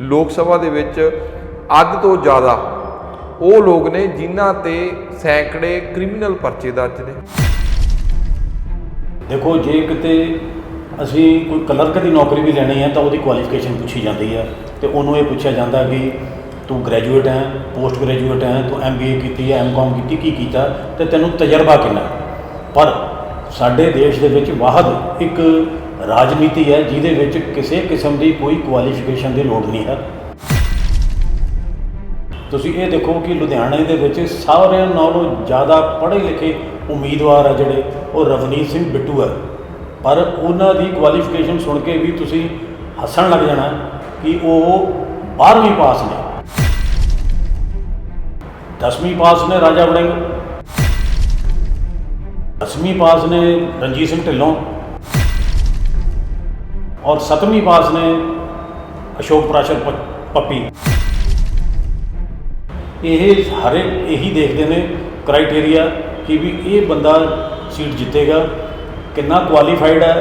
ਲੋਕ ਸਭਾ ਦੇ ਵਿੱਚ ਅੱਧ ਤੋਂ ਜ਼ਿਆਦਾ ਉਹ ਲੋਕ ਨੇ ਜਿਨ੍ਹਾਂ ਤੇ ਸੈਂਕੜੇ ਕ੍ਰਿਮੀਨਲ ਪਰਚੇ ਦਰਜ ਨੇ। ਦੇਖੋ, ਜੇ ਕਿਤੇ ਅਸੀਂ ਕੋਈ ਕਲਰਕ ਦੀ ਨੌਕਰੀ ਵੀ ਲੈਣੀ ਹੈ ਤਾਂ ਉਹਦੀ ਕੁਆਲੀਫਿਕੇਸ਼ਨ ਪੁੱਛੀ ਜਾਂਦੀ ਹੈ ਤੇ ਉਹਨੂੰ ਇਹ ਪੁੱਛਿਆ ਜਾਂਦਾ ਕਿ ਤੂੰ ਗ੍ਰੈਜੂਏਟ ਹੈ ਪੋਸਟ ਗ੍ਰੈਜੂਏਟ ਹੈ, ਤੂੰ ਐਮਬੀਏ ਕੀਤੀ ਹੈ ਐਮਕਾਮ ਕੀਤੀ, ਕੀ ਕੀਤਾ ਤੇ ਤੈਨੂੰ ਤਜਰਬਾ ਕਿੰਨਾ ਪਰ ਸਾਡੇ ਦੇਸ਼ ਦੇ ਵਿੱਚ ਵਾਹਦ ਇੱਕ ਰਾਜਨੀਤੀ ਹੈ, ਜਿਹਦੇ ਵਿੱਚ ਕਿਸੇ ਕਿਸਮ ਦੀ ਕੋਈ ਕੁਆਲੀਫਿਕੇਸ਼ਨ ਦੀ ਲੋੜ ਨਹੀਂ ਹੈ। ਤੁਸੀਂ ਇਹ ਦੇਖੋ ਕਿ ਲੁਧਿਆਣੇ ਦੇ ਵਿੱਚ ਸਾਰਿਆਂ ਨਾਲੋਂ ਜ਼ਿਆਦਾ ਪੜ੍ਹੇ ਲਿਖੇ ਉਮੀਦਵਾਰ ਆ ਜਿਹੜੇ, ਉਹ ਰਵਨੀਤ ਸਿੰਘ ਬਿੱਟੂ ਹੈ ਪਰ ਉਹਨਾਂ ਦੀ ਕੁਆਲੀਫਿਕੇਸ਼ਨ ਸੁਣ ਕੇ ਵੀ ਤੁਸੀਂ ਹੱਸਣ ਲੱਗ ਜਾਣਾ ਕਿ ਉਹ 12ਵੀਂ ਪਾਸ ਨੇ। 10ਵੀਂ ਪਾਸ ਨੇ ਰਾਜਾ ਵੜਿੰਗ। 10ਵੀਂ ਪਾਸ ਨੇ ਰਣਜੀਤ ਸਿੰਘ ਢਿੱਲੋਂ। ਔਰ 7ਵੀਂ ਪਾਸ ਨੇ ਅਸ਼ੋਕ ਪ੍ਰਾਸ਼ਰ ਪੱਪੀ। ਇਹ ਹਰੇ ਇਹੀ ਦੇਖਦੇ ਨੇ ਕ੍ਰਾਈਟੇਰੀਆ ਕਿ ਵੀ ਇਹ ਬੰਦਾ ਸੀਟ ਜਿੱਤੇਗਾ, ਕਿੰਨਾ ਕੁਆਲੀਫਾਈਡ ਹੈ,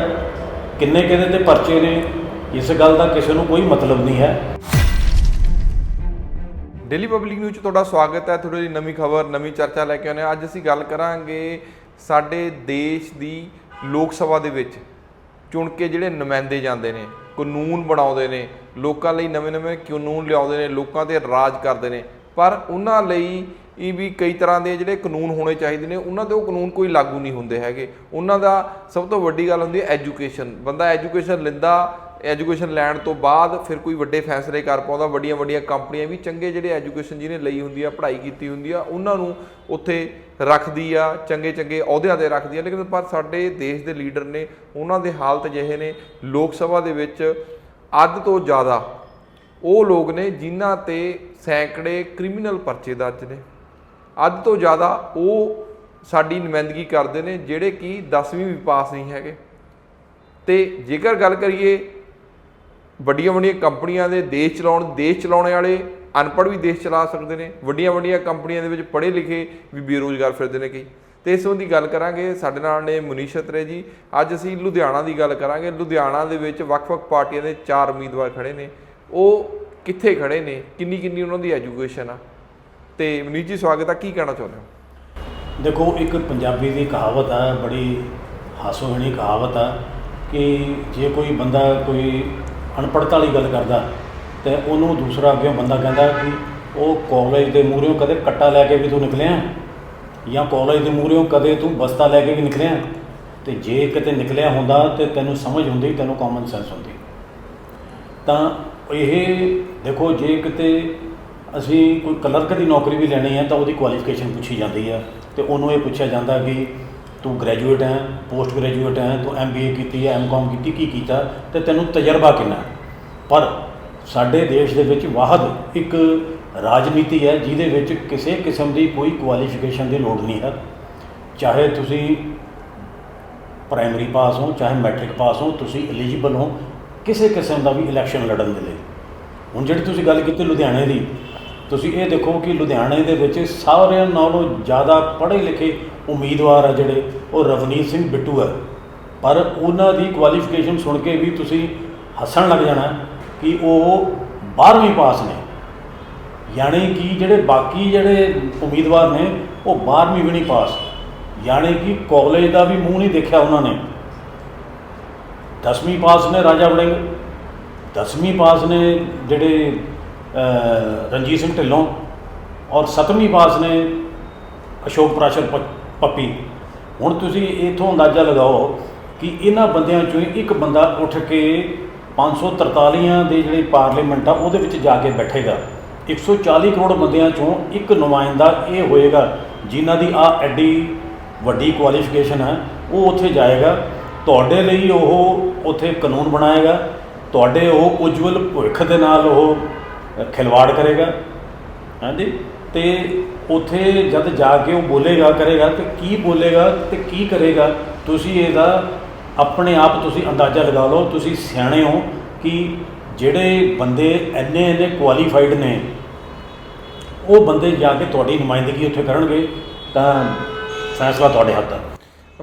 ਕਿੰਨੇ ਕਿਹਦੇ ਤੇ ਪਰਚੇ ਨੇ, ਇਸ ਗੱਲ ਦਾ ਕਿਸੇ ਨੂੰ ਕੋਈ ਮਤਲਬ ਨਹੀਂ ਹੈ। ਡੇਲੀ ਪਬਲਿਕ ਨਿਊਜ਼ 'ਚ ਤੁਹਾਡਾ ਸਵਾਗਤ ਹੈ, ਤੁਹਾਡੇ ਜਿਹੀ ਨਵੀਂ ਖਬਰ, ਨਵੀਂ ਚਰਚਾ ਲੈ ਕੇ ਆਉਂਦੇ ਹਾਂ। ਅੱਜ ਅਸੀਂ ਗੱਲ ਕਰਾਂਗੇ ਸਾਡੇ ਦੇਸ਼ ਦੀ ਲੋਕ ਸਭਾ ਦੇ ਵਿੱਚ। ਚੁਣ ਕੇ ਜਿਹੜੇ ਨੁਮਾਇੰਦੇ ਜਾਂਦੇ ਨੇ, ਕਾਨੂੰਨ ਬਣਾਉਂਦੇ ਨੇ, ਲੋਕਾਂ ਲਈ ਨਵੇਂ-ਨਵੇਂ ਕਾਨੂੰਨ ਲਿਆਉਂਦੇ ਨੇ, ਲੋਕਾਂ ਤੇ ਰਾਜ ਕਰਦੇ ਨੇ, ਪਰ ਉਹਨਾਂ ਲਈ ਇਹ ਵੀ ਕਈ ਤਰ੍ਹਾਂ ਦੇ ਜਿਹੜੇ ਕਾਨੂੰਨ ਹੋਣੇ ਚਾਹੀਦੇ ਨੇ, ਉਹਨਾਂ ਦੇ ਉਹ ਕਾਨੂੰਨ ਕੋਈ ਲਾਗੂ ਨਹੀਂ ਹੁੰਦੇ ਹੈਗੇ। ਉਹਨਾਂ ਦਾ ਸਭ ਤੋਂ ਵੱਡੀ ਗੱਲ ਹੁੰਦੀ ਹੈ ਐਜੂਕੇਸ਼ਨ ਬੰਦਾ ਐਜੂਕੇਸ਼ਨ ਲੈਂਦਾ ਐਜੂਕੇਸ਼ਨ ਲੈਣ ਤੋਂ ਬਾਅਦ ਫਿਰ ਕੋਈ ਵੱਡੇ ਫੈਸਲੇ ਕਰ ਪਾਉਂਦਾ, ਵੱਡੀਆਂ ਵੱਡੀਆਂ ਕੰਪਨੀਆਂ ਵੀ ਚੰਗੇ ਜਿਹੜੇ ਐਜੂਕੇਸ਼ਨ ਜਿਹਨੇ ਲਈ ਹੁੰਦੀ ਆ, ਪੜ੍ਹਾਈ ਕੀਤੀ ਹੁੰਦੀ ਆ, ਉਹਨਾਂ ਨੂੰ ਉੱਥੇ ਰੱਖਦੀ ਆ, ਚੰਗੇ ਚੰਗੇ ਅਹੁਦਿਆਂ ਤੇ ਰੱਖਦੀ ਆ। ਲੇਕਿਨ ਪਰ ਸਾਡੇ ਦੇਸ਼ ਦੇ ਲੀਡਰ ਨੇ, ਉਹਨਾਂ ਦੇ ਹਾਲਤ ਜਿਹੇ ਨੇ, ਲੋਕ ਸਭਾ ਦੇ ਵਿੱਚ ਅੱਧ ਤੋਂ ਜ਼ਿਆਦਾ ਉਹ ਲੋਕ ਨੇ ਜਿਨ੍ਹਾਂ ਤੇ ਸੈਂਕੜੇ ਕ੍ਰਿਮੀਨਲ ਪਰਚੇ ਦਰਜ ਨੇ। ਅੱਧ ਤੋਂ ਜ਼ਿਆਦਾ ਉਹ ਸਾਡੀ ਨੁਮਾਇੰਦਗੀ ਕਰਦੇ ਨੇ, ਜਿਹੜੇ ਕਿ 10ਵੀਂ ਵੀ ਪਾਸ ਨਹੀਂ ਹੈਗੇ। ਤੇ ਜੇਕਰ ਗੱਲ ਕਰੀਏ ਵੱਡੀਆਂ ਵੱਡੀਆਂ ਕੰਪਨੀਆਂ ਦੇ ਦੇਸ਼ ਚਲਾਉਣ ਦੇਸ਼ ਚਲਾਉਣ ਵਾਲੇ ਅਨਪੜ੍ਹ ਵੀ ਦੇਸ਼ ਚਲਾ ਸਕਦੇ ਨੇ, ਵੱਡੀਆਂ ਵੱਡੀਆਂ ਕੰਪਨੀਆਂ ਦੇ ਵਿੱਚ ਪੜ੍ਹੇ ਲਿਖੇ ਵੀ ਬੇਰੋਜ਼ਗਾਰ ਫਿਰਦੇ ਨੇ ਕਈ। ਤੇ ਇਸ ਸੰਬੰਧੀ ਗੱਲ ਕਰਾਂਗੇ, ਸਾਡੇ ਨਾਲ ਨੇ ਮੁਨੀਸ਼ ਅਤਰੇ ਜੀ। ਅੱਜ ਅਸੀਂ ਲੁਧਿਆਣਾ ਦੀ ਗੱਲ ਕਰਾਂਗੇ। ਲੁਧਿਆਣਾ ਦੇ ਵਿੱਚ ਵੱਖ-ਵੱਖ ਪਾਰਟੀਆਂ ਦੇ ਚਾਰ ਉਮੀਦਵਾਰ ਖੜੇ ਨੇ। ਉਹ ਕਿੱਥੇ ਖੜੇ ਨੇ? ਕਿੰਨੀ ਕਿੰਨੀ ਉਹਨਾਂ ਦੀ ਐਜੂਕੇਸ਼ਨ ਆ? ਤੇ ਮਨੀਸ਼ ਜੀ, ਸਵਾਗਤ ਆ। ਕੀ ਕਹਿਣਾ ਚਾਹੁੰਦੇ ਹੋ? ਦੇਖੋ, ਇੱਕ ਪੰਜਾਬੀ ਦੀ ਕਹਾਵਤ ਆ, ਬੜੀ ਹਾਸੋਹੀਣੀ ਕਹਾਵਤ ਆ ਕਿ ਜੇ ਕੋਈ ਬੰਦਾ ਕੋਈ ਅਨਪੜ੍ਹਤਾ ਵਾਲੀ ਗੱਲ ਕਰਦਾ ਤੇ ਉਹਨੂੰ ਦੂਸਰਾ ਅੱਗੇ ਬੰਦਾ ਕਹਿੰਦਾ ਕਿ ਉਹ ਕਾਲਜ ਦੇ ਮੂਹਰਿਓਂ ਕਦੇ ਕੱਟਾ ਲੈ ਕੇ ਵੀ ਤੂੰ ਨਿਕਲਿਆ? ਜਾਂ ਕਾਲਜ ਦੇ ਮੂਹਰਿਓਂ ਕਦੇ ਤੂੰ ਬਸਤਾ ਲੈ ਕੇ ਵੀ ਨਿਕਲਿਆ? ਤੇ ਜੇ ਕਿਤੇ ਨਿਕਲਿਆ ਹੁੰਦਾ ਤੇ ਤੈਨੂੰ ਸਮਝ ਹੁੰਦੀ, ਤੈਨੂੰ ਕਾਮਨ ਸੈਂਸ ਹੁੰਦੀ। ਤਾਂ ਇਹ ਦੇਖੋ, ਜੇ ਕਿਤੇ ਅਸੀਂ ਕੋਈ ਕਲਰਕ ਦੀ ਨੌਕਰੀ ਵੀ ਲੈਣੀ ਹੈ ਤਾਂ ਉਹਦੀ ਕੁਆਲੀਫਿਕੇਸ਼ਨ ਪੁੱਛੀ ਜਾਂਦੀ ਹੈ ਤੇ ਉਹਨੂੰ ਇਹ ਪੁੱਛਿਆ ਜਾਂਦਾ ਕਿ ਤੂੰ ਗ੍ਰੈਜੂਏਟ ਹੈ ਪੋਸਟ ਗ੍ਰੈਜੂਏਟ ਹੈ, ਤੂੰ ਐਮਬੀਏ ਕੀਤੀ ਹੈ ਐਮਕਾਮ ਕੀਤੀ, ਕੀ ਕੀਤਾ, ਤੇ ਤੈਨੂੰ ਤਜਰਬਾ ਕਿੰਨਾ ਪਰ ਸਾਡੇ ਦੇਸ਼ ਦੇ ਵਿੱਚ ਵਾਹਦ ਇੱਕ ਰਾਜਨੀਤੀ ਹੈ ਜਿਹਦੇ ਵਿੱਚ ਕਿਸੇ ਕਿਸਮ ਦੀ ਕੋਈ ਕੁਆਲੀਫਿਕੇਸ਼ਨ ਦੀ ਲੋੜ ਨਹੀਂ ਹੈ। ਚਾਹੇ ਤੁਸੀਂ ਪ੍ਰਾਇਮਰੀ ਪਾਸ ਹੋ, ਚਾਹੇ ਮੈਟ੍ਰਿਕ ਪਾਸ ਹੋ, ਤੁਸੀਂ ਐਲੀਜੀਬਲ ਹੋ, ਕਿਸੇ ਕਿਸਮ ਦਾ ਵੀ ਇਲੈਕਸ਼ਨ ਲੜਨ ਦੇ ਲਈ। ਹੁਣ ਜਿਹੜੀ ਤੁਸੀਂ ਗੱਲ ਕੀਤੀ ਲੁਧਿਆਣੇ ਦੀ, ਤੁਸੀਂ ਇਹ ਦੇਖੋ ਕਿ ਲੁਧਿਆਣੇ ਦੇ ਵਿੱਚ ਸਾਰਿਆਂ ਨਾਲੋਂ ਜ਼ਿਆਦਾ ਪੜ੍ਹੇ ਲਿਖੇ ਉਮੀਦਵਾਰ ਆ ਜਿਹੜੇ, ਉਹ ਰਵਨੀਤ ਸਿੰਘ ਬਿੱਟੂ ਹੈ ਪਰ ਉਹਨਾਂ ਦੀ ਕੁਆਲੀਫਿਕੇਸ਼ਨ ਸੁਣ ਕੇ ਵੀ ਤੁਸੀਂ ਹੱਸਣ ਲੱਗ ਜਾਣਾ ਕਿ ਉਹ 12ਵੀਂ ਪਾਸ ਨੇ। ਯਾਨੀ ਕਿ ਜਿਹੜੇ ਬਾਕੀ ਜਿਹੜੇ ਉਮੀਦਵਾਰ ਨੇ, ਉਹ 12ਵੀਂ ਵੀ ਨਹੀਂ ਪਾਸ। ਯਾਨੀ ਕਿ ਕਾਲਜ ਦਾ ਵੀ ਮੂੰਹ ਨਹੀਂ ਦੇਖਿਆ ਉਹਨਾਂ ਨੇ। 10ਵੀਂ ਪਾਸ ਨੇ ਰਾਜਾ ਵੜਿੰਗ 10ਵੀਂ ਪਾਸ ਨੇ ਜਿਹੜੇ ਰਣਜੀਤ ਸਿੰਘ ਢਿੱਲੋਂ, ਔਰ 7ਵੀਂ ਪਾਸ ਨੇ ਅਸ਼ੋਕ ਪ੍ਰਾਸ਼ਰ ਪੱਪੀ। ਹੁਣ ਤੁਸੀਂ ਇਥੋਂ ਅੰਦਾਜ਼ਾ ਲਗਾਓ ਕਿ ਇਹਨਾਂ ਬੰਦਿਆਂ ਚੋਂ ਇੱਕ ਬੰਦਾ ਉੱਠ ਕੇ 543 ਦੇ ਜਿਹੜੇ ਪਾਰਲੀਮੈਂਟ ਆ, ਉਹਦੇ ਵਿੱਚ ਜਾ ਕੇ ਬੈਠੇਗਾ। 140 ਕਰੋੜ ਬੰਦਿਆਂ ਚੋਂ ਇੱਕ ਨੁਮਾਇੰਦਾ ਇਹ ਹੋਏਗਾ, ਜਿਨ੍ਹਾਂ ਦੀ ਆ ਐਡੀ ਵੱਡੀ ਕੁਆਲੀਫਿਕੇਸ਼ਨ ਹੈ, ਉਹ ਉੱਥੇ ਜਾਏਗਾ। ਤੁਹਾਡੇ ਲਈ ਉਹ ਉੱਥੇ ਕਾਨੂੰਨ ਬਣਾਏਗਾ, ਤੁਹਾਡੇ ਉਹ ਉਜਵਲ ਭਵਿੱਖ ਦੇ ਨਾਲ ਉਹ ਖਿਲਵਾੜ ਕਰੇਗਾ। ਹਾਂਜੀ? ਤੇ ਉੱਥੇ ਜਦ ਜਾ ਕੇ ਉਹ ਬੋਲੇਗਾ, ਕਰੇਗਾ ਤੇ ਕੀ ਬੋਲੇਗਾ ਤੇ ਕੀ ਕਰੇਗਾ, ਤੁਸੀਂ ਇਹਦਾ ਆਪਣੇ ਆਪ ਤੁਸੀਂ ਅੰਦਾਜ਼ਾ ਲਗਾ ਲਓ, ਤੁਸੀਂ ਸਿਆਣੇ ਹੋ ਕਿ ਜਿਹੜੇ ਬੰਦੇ ਇੰਨੇ ਇੰਨੇ ਕੁਆਲੀਫਾਈਡ ਨੇ, ਉਹ ਬੰਦੇ ਜਾ ਕੇ ਤੁਹਾਡੀ ਨੁਮਾਇੰਦਗੀ ਉੱਥੇ ਕਰਨਗੇ, ਤਾਂ ਫੈਸਲਾ ਤੁਹਾਡੇ ਹੱਥ ਹੈ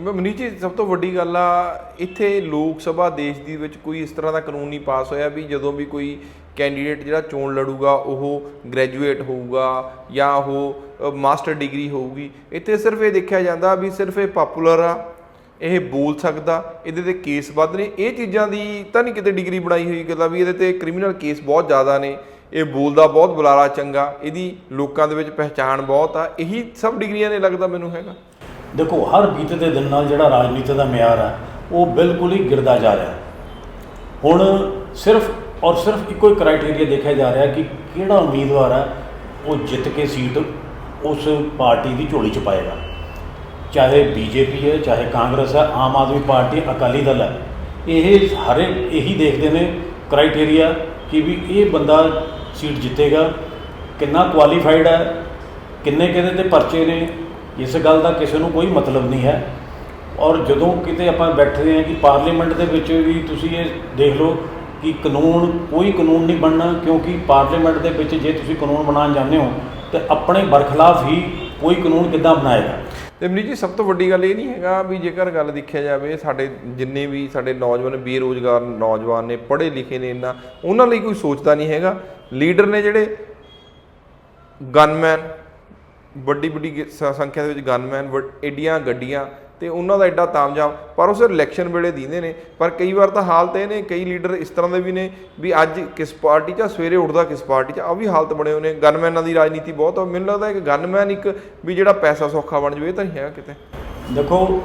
ਮੈਂ ਮਨੀਸ਼ ਜੀ, ਸਭ ਤੋਂ ਵੱਡੀ ਗੱਲ ਆ, ਇੱਥੇ ਲੋਕ ਸਭਾ ਦੇਸ਼ ਦੀ ਵਿੱਚ ਕੋਈ ਇਸ ਤਰ੍ਹਾਂ ਦਾ ਕਾਨੂੰਨ ਨਹੀਂ ਪਾਸ ਹੋਇਆ ਵੀ ਜਦੋਂ ਵੀ ਕੋਈ ਕੈਂਡੀਡੇਟ ਜਿਹੜਾ ਚੋਣ ਲੜੂਗਾ, ਉਹ ਗ੍ਰੈਜੂਏਟ ਹੋਊਗਾ ਜਾਂ ਉਹ ਮਾਸਟਰ ਡਿਗਰੀ ਹੋਊਗੀ। ਇੱਥੇ ਸਿਰਫ ਇਹ ਦੇਖਿਆ ਜਾਂਦਾ ਵੀ ਸਿਰਫ ਇਹ ਪਪੂਲਰ ਆ, ਇਹ ਬੋਲ ਸਕਦਾ, ਇਹਦੇ ਤੇ ਕੇਸ ਵੱਧ ਨੇ। ਇਹ ਚੀਜ਼ਾਂ ਦੀ ਤਾਂ ਨਹੀਂ ਕਿਤੇ ਡਿਗਰੀ ਬਣਾਈ ਹੋਈ ਗੱਲਾਂ ਵੀ, ਇਹਦੇ ਤੇ ਕ੍ਰਿਮੀਨਲ ਕੇਸ ਬਹੁਤ ਜ਼ਿਆਦਾ ਨੇ। ਇਹ ਬੋਲਦਾ ਬਹੁਤ ਬੁਲਾਰਾ ਚੰਗਾ, ਇਹਦੀ ਲੋਕਾਂ ਦੇ ਵਿੱਚ ਪਹਿਚਾਣ ਬਹੁਤ ਆ। ਇਹੀ ਸਭ ਡਿਗਰੀਆਂ ਨੇ ਲੱਗਦਾ ਮੈਨੂੰ ਹੈਗਾ। ਦੇਖੋ, ਹਰ ਬੀਤਦੇ ਦਿਨ ਨਾਲ ਜਿਹੜਾ ਰਾਜਨੀਤੀ ਦਾ ਮਿਆਰ ਆ, ਉਹ ਬਿਲਕੁਲ ਹੀ ਗਿਰਦਾ ਜਾ ਰਿਹਾ। ਹੁਣ ਸਿਰਫ ਔਰ ਸਿਰਫ ਇੱਕੋ ਹੀ ਕ੍ਰਾਈਟੇਰੀਆ ਦੇਖਿਆ ਜਾ ਰਿਹਾ ਕਿ ਕਿਹੜਾ ਉਮੀਦਵਾਰ ਹੈ ਉਹ ਜਿੱਤ ਕੇ ਸੀਟ ਉਸ ਪਾਰਟੀ ਦੀ ਝੋਲੀ ਚ ਪਾਏਗਾ। ਚਾਹੇ ਬੀਜੇਪੀ ਹੈ, ਚਾਹੇ ਕਾਂਗਰਸ ਹੈ, ਆਮ ਆਦਮੀ ਪਾਰਟੀ, ਅਕਾਲੀ ਦਲ ਹੈ, ਇਹ ਹਰੇ ਇਹੀ ਦੇਖਦੇ ਨੇ ਕ੍ਰਾਈਟੇਰੀਆ ਕਿ ਵੀ ਇਹ ਬੰਦਾ ਸੀਟ ਜਿੱਤੇਗਾ, ਕਿੰਨਾ ਕੁਆਲੀਫਾਈਡ ਹੈ, ਕਿੰਨੇ ਕਿਹਦੇ ਤੇ ਪਰਚੇ ਨੇ, ਇਸ ਗੱਲ ਦਾ ਕਿਸੇ ਨੂੰ ਕੋਈ ਮਤਲਬ ਨਹੀਂ ਹੈ। ਔਰ ਜਦੋਂ ਕਿਤੇ ਆਪਾਂ ਬੈਠਦੇ ਹਾਂ ਕਿ ਪਾਰਲੀਮੈਂਟ ਦੇ ਵਿੱਚ ਵੀ ਤੁਸੀਂ ਇਹ ਦੇਖ ਲਓ ਕਿ ਕਾਨੂੰਨ, ਕੋਈ ਕਾਨੂੰਨ ਨਹੀਂ ਬਣਨਾ ਕਿਉਂਕਿ ਪਾਰਲੀਮੈਂਟ ਦੇ ਵਿੱਚ ਜੇ ਤੁਸੀਂ ਕਾਨੂੰਨ ਬਣਾਉਣ ਜਾਂਦੇ ਹੋ, ਤੇ ਆਪਣੇ ਬਰਖਲਾਫ ਹੀ ਕੋਈ ਕਾਨੂੰਨ ਕਿੱਦਾਂ ਬਣਾਏਗਾ? ਤੇ ਮਨੀਸ਼ ਜੀ, ਸਭ ਤੋਂ ਵੱਡੀ ਗੱਲ ਇਹ ਨਹੀਂ ਹੈਗਾ ਵੀ ਜੇਕਰ ਗੱਲ ਦੇਖਿਆ ਜਾਵੇ, ਸਾਡੇ ਜਿੰਨੇ ਵੀ ਸਾਡੇ ਨੌਜਵਾਨ, ਬੇਰੋਜ਼ਗਾਰ ਨੌਜਵਾਨ ਨੇ, ਪੜ੍ਹੇ ਲਿਖੇ ਨੇ ਇੰਨਾ, ਉਹਨਾਂ ਲਈ ਕੋਈ ਸੋਚਦਾ ਨਹੀਂ ਹੈਗਾ। ਲੀਡਰ ਨੇ ਜਿਹੜੇ ਗਨਮੈਨ ਵੱਡੀ ਵੱਡੀ ਗ- ਸੰਖਿਆ ਦੇ ਵਿੱਚ ਗਨਮੈਨ ਏਡੀਆਂ ਗੱਡੀਆਂ ਤੇ ਉਹਨਾਂ ਦਾ ਐਡਾ ਤਾਮਝਾਮ ਪਰ ਉਹ ਸਿਰ ਇਲੈਕਸ਼ਨ ਵੇਲੇ ਦੀਂਦੇ ਨੇ। ਪਰ ਕਈ ਵਾਰ ਤਾਂ ਹਾਲਤ ਇਹ ਨੇ ਕਈ ਲੀਡਰ ਇਸ ਤਰ੍ਹਾਂ ਦੇ ਵੀ ਨੇ ਵੀ ਅੱਜ ਕਿਸ ਪਾਰਟੀ 'ਚ ਆ, ਸਵੇਰੇ ਉੱਠਦਾ ਕਿਸ ਪਾਰਟੀ 'ਚ ਆ ਵੀ ਹਾਲਤ ਬਣੇ ਹੋਏ ਨੇ। ਗਨਮੈਨਾਂ ਦੀ ਰਾਜਨੀਤੀ ਬਹੁਤ ਆ ਮੈਨੂੰ ਲੱਗਦਾ ਇੱਕ ਗਨਮੈਨ ਇੱਕ ਵੀ ਜਿਹੜਾ ਪੈਸਾ ਸੌਖਾ ਬਣ ਜਾਵੇ ਇਹ ਤਾਂ ਨਹੀਂ ਹੈਗਾ ਕਿਤੇ। ਦੇਖੋ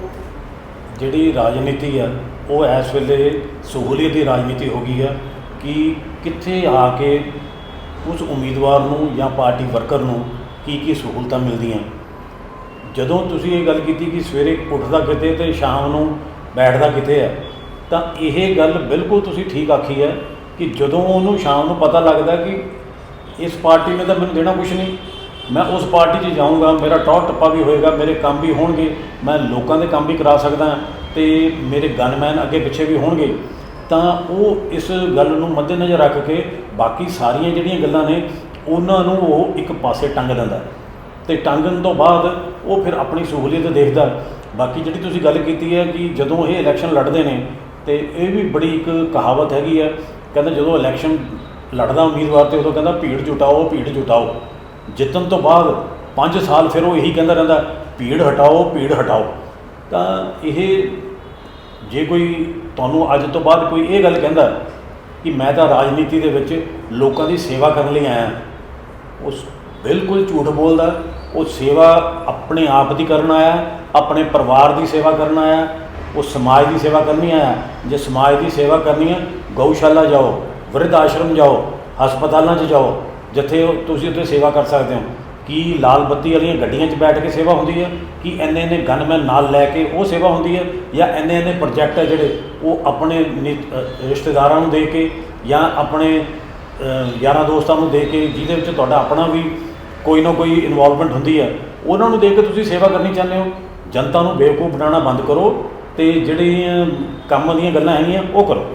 ਜਿਹੜੀ ਰਾਜਨੀਤੀ ਆ ਉਹ ਇਸ ਵੇਲੇ ਸਹੂਲੀਅਤ ਦੀ ਰਾਜਨੀਤੀ ਹੋ ਗਈ ਆ ਕਿ ਕਿੱਥੇ ਆ ਕੇ ਉਸ ਉਮੀਦਵਾਰ ਨੂੰ ਜਾਂ ਪਾਰਟੀ ਵਰਕਰ ਨੂੰ ਕੀ ਕੀ ਸਹੂਲਤਾਂ ਮਿਲਦੀਆਂ। ਜਦੋਂ ਤੁਸੀਂ ਇਹ ਗੱਲ ਕੀਤੀ ਕਿ ਸਵੇਰੇ ਉੱਠਦਾ ਕਿਤੇ ਤੇ ਸ਼ਾਮ ਨੂੰ ਬੈਠਦਾ ਕਿਤੇ ਹੈ ਤਾਂ ਇਹ ਗੱਲ ਬਿਲਕੁਲ ਤੁਸੀਂ ਠੀਕ ਆਖੀ ਹੈ ਕਿ ਜਦੋਂ ਉਹਨੂੰ ਸ਼ਾਮ ਨੂੰ ਪਤਾ ਲੱਗਦਾ ਕਿ ਇਸ ਪਾਰਟੀ ਨੇ ਤਾਂ ਮੈਨੂੰ ਦੇਣਾ ਕੁਝ ਨਹੀਂ, ਮੈਂ ਉਸ ਪਾਰਟੀ 'ਚ ਜਾਊਂਗਾ, ਮੇਰਾ ਟੌਰ ਟੱਪਾ ਵੀ ਹੋਏਗਾ, ਮੇਰੇ ਕੰਮ ਵੀ ਹੋਣਗੇ, ਮੈਂ ਲੋਕਾਂ ਦੇ ਕੰਮ ਵੀ ਕਰਾ ਸਕਦਾ ਤੇ ਮੇਰੇ ਗਨਮੈਨ ਅੱਗੇ ਪਿੱਛੇ ਵੀ ਹੋਣਗੇ, ਤਾਂ ਉਹ ਇਸ ਗੱਲ ਨੂੰ ਮੱਦੇਨਜ਼ਰ ਰੱਖ ਕੇ ਬਾਕੀ ਸਾਰੀਆਂ ਜਿਹੜੀਆਂ ਗੱਲਾਂ ਨੇ, ਉਹਨਾਂ ਨੂੰ ਉਹ ਇੱਕ ਪਾਸੇ ਟੰਗ ਦਿੰਦਾ ਤੇ ਟੰਗਣ ਤੋਂ ਬਾਅਦ ਉਹ ਫਿਰ ਆਪਣੀ ਸਹੂਲੀਅਤ ਦੇਖਦਾ ਬਾਕੀ ਜਿਹੜੀ ਤੁਸੀਂ ਗੱਲ ਕੀਤੀ ਹੈ ਕਿ ਜਦੋਂ ਇਹ ਇਲੈਕਸ਼ਨ ਲੜਦੇ ਨੇ ਤੇ ਇਹ ਵੀ ਬੜੀ ਇੱਕ ਕਹਾਵਤ ਹੈਗੀ ਹੈ ਕਹਿੰਦਾ ਜਦੋਂ ਇਲੈਕਸ਼ਨ ਲੜਦਾ ਉਮੀਦਵਾਰ ਤੇ ਉਦੋਂ ਕਹਿੰਦਾ ਭੀੜ ਜੁਟਾਓ ਭੀੜ ਜੁਟਾਓ। ਜਿੱਤਣ ਤੋਂ ਬਾਅਦ 5 ਸਾਲ ਫਿਰ ਉਹ ਇਹੀ ਕਹਿੰਦਾ ਰਹਿੰਦਾ, ਭੀੜ ਹਟਾਓ ਭੀੜ ਹਟਾਓ। ਤਾਂ ਇਹ ਜੇ ਕੋਈ ਤੁਹਾਨੂੰ ਅੱਜ ਤੋਂ ਬਾਅਦ ਕੋਈ ਇਹ ਗੱਲ ਕਹਿੰਦਾ ਕਿ ਮੈਂ ਤਾਂ ਰਾਜਨੀਤੀ ਦੇ ਵਿੱਚ ਲੋਕਾਂ ਦੀ ਸੇਵਾ ਕਰਨ ਲਈ ਆਇਆ, ਉਸ ਬਿਲਕੁਲ ਝੂਠ ਬੋਲਦਾ ਉਹ ਸੇਵਾ ਆਪਣੇ ਆਪ ਦੀ ਕਰਨ ਆਇਆ, ਆਪਣੇ ਪਰਿਵਾਰ ਦੀ ਸੇਵਾ ਕਰਨ ਆਇਆ, ਉਹ ਸਮਾਜ ਦੀ ਸੇਵਾ ਕਰਨੀ ਆਇਆ। ਜੇ ਸਮਾਜ ਦੀ ਸੇਵਾ ਕਰਨੀ ਹੈ ਗਊਸ਼ਾਲਾ ਜਾਓ, ਵਰਿੱਧ ਆਸ਼ਰਮ ਜਾਓ, ਹਸਪਤਾਲਾਂ 'ਚ ਜਾਓ, ਜਿੱਥੇ ਤੁਸੀਂ ਉੱਥੇ ਸੇਵਾ ਕਰ ਸਕਦੇ ਹੋ। ਕੀ ਲਾਲ ਬੱਤੀ ਵਾਲੀਆਂ ਗੱਡੀਆਂ 'ਚ ਬੈਠ ਕੇ ਸੇਵਾ ਹੁੰਦੀ ਹੈ ਕੀ ਇੰਨੇ ਇੰਨੇ ਗਨਮੈਨ ਨਾਲ ਲੈ ਕੇ ਉਹ ਸੇਵਾ ਹੁੰਦੀ ਹੈ ਜਾਂ ਇੰਨੇ ਇੰਨੇ ਪ੍ਰੋਜੈਕਟ ਹੈ ਜਿਹੜੇ ਉਹ ਆਪਣੇ ਨਿ- ਰਿਸ਼ਤੇਦਾਰਾਂ ਨੂੰ ਦੇ ਕੇ ਜਾਂ ਆਪਣੇ ਯਾਰਾਂ ਦੋਸਤਾਂ ਨੂੰ ਦੇ ਕੇ ਜਿਹਦੇ ਵਿੱਚ ਤੁਹਾਡਾ ਆਪਣਾ ਵੀ ਕੋਈ ਨਾ ਕੋਈ ਇਨਵੋਲਵਮੈਂਟ ਹੁੰਦੀ ਹੈ ਉਹਨਾਂ ਨੂੰ ਦੇਖ ਕੇ ਤੁਸੀਂ ਸੇਵਾ ਕਰਨੀ ਚਾਹੁੰਦੇ ਹੋ। ਜਨਤਾ ਨੂੰ ਬੇਵਕੂਫ ਬਣਾਉਣਾ ਬੰਦ ਕਰੋ ਤੇ ਜਿਹੜੀਆਂ ਕੰਮ ਦੀਆਂ ਗੱਲਾਂ ਹੈਗੀਆਂ, ਉਹ ਕਰੋ।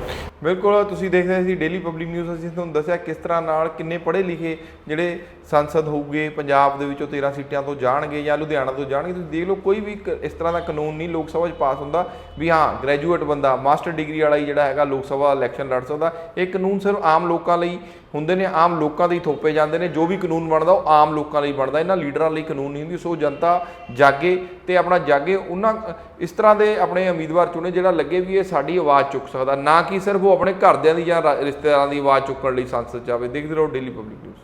ਬਿਲਕੁਲ, ਤੁਸੀਂ ਦੇਖਦੇ ਸੀ ਡੇਲੀ ਪਬਲਿਕ ਨਿਊਜ਼ ਅਸੀਂ ਤੁਹਾਨੂੰ ਦੱਸਿਆ ਕਿਸ ਤਰ੍ਹਾਂ ਨਾਲ ਕਿੰਨੇ ਪੜ੍ਹੇ ਲਿਖੇ ਜਿਹੜੇ ਸੰਸਦ ਹੋਊਗੇ, ਪੰਜਾਬ ਦੇ ਵਿੱਚੋਂ 13 ਸੀਟਾਂ ਤੋਂ ਜਾਣਗੇ ਜਾਂ ਲੁਧਿਆਣਾ ਤੋਂ ਜਾਣਗੇ, ਤੁਸੀਂ ਦੇਖ ਲਓ ਕੋਈ ਵੀ ਇੱਕ ਇਸ ਤਰ੍ਹਾਂ ਦਾ ਕਾਨੂੰਨ ਨਹੀਂ ਲੋਕ ਸਭਾ 'ਚ ਪਾਸ ਹੁੰਦਾ ਵੀ ਹਾਂ ਗ੍ਰੈਜੂਏਟ ਬੰਦਾ ਮਾਸਟਰ ਡਿਗਰੀ ਵਾਲਾ ਹੀ ਜਿਹੜਾ ਹੈਗਾ ਲੋਕ ਸਭਾ ਇਲੈਕਸ਼ਨ ਲੜ ਸਕਦਾ। ਇਹ ਕਾਨੂੰਨ ਸਿਰਫ ਆਮ ਲੋਕਾਂ ਲਈ ਹੁੰਦੇ ਨੇ, ਆਮ ਲੋਕਾਂ ਦੇ ਥੋਪੇ ਜਾਂਦੇ ਨੇ, ਜੋ ਵੀ ਕਾਨੂੰਨ ਬਣਦਾ ਉਹ ਆਮ ਲੋਕਾਂ ਲਈ ਬਣਦਾ। ਇਹਨਾਂ ਲੀਡਰਾਂ ਲਈ ਕਾਨੂੰਨ ਨਹੀਂ ਹੁੰਦੀ, ਸੋ ਜਨਤਾ ਜਾਗੇ ਤੇ ਆਪਣਾ ਜਾਗੇ। ਉਹਨਾਂ, ਇਸ ਤਰ੍ਹਾਂ ਦੇ ਆਪਣੇ ਉਮੀਦਵਾਰ ਚੁਣੇ ਜਿਹੜਾ ਲੱਗੇ ਵੀ ਇਹ ਸਾਡੀ ਆਵਾਜ਼ ਚੁੱਕ ਸਕਦਾ, ਨਾ ਕਿ ਸਿਰਫ ਉਹ ਆਪਣੇ ਘਰਦਿਆਂ ਦੀ ਜਾਂ ਰਿਸ਼ਤੇਦਾਰਾਂ ਦੀ ਆਵਾਜ਼ ਚੁੱਕਣ ਲਈ ਸੰਸਦ 'ਚ ਆਵੇ। ਦੇਖਦੇ ਰਹੋ ਡੇਲੀ ਪਬਲਿਕ ਨਿਊਜ਼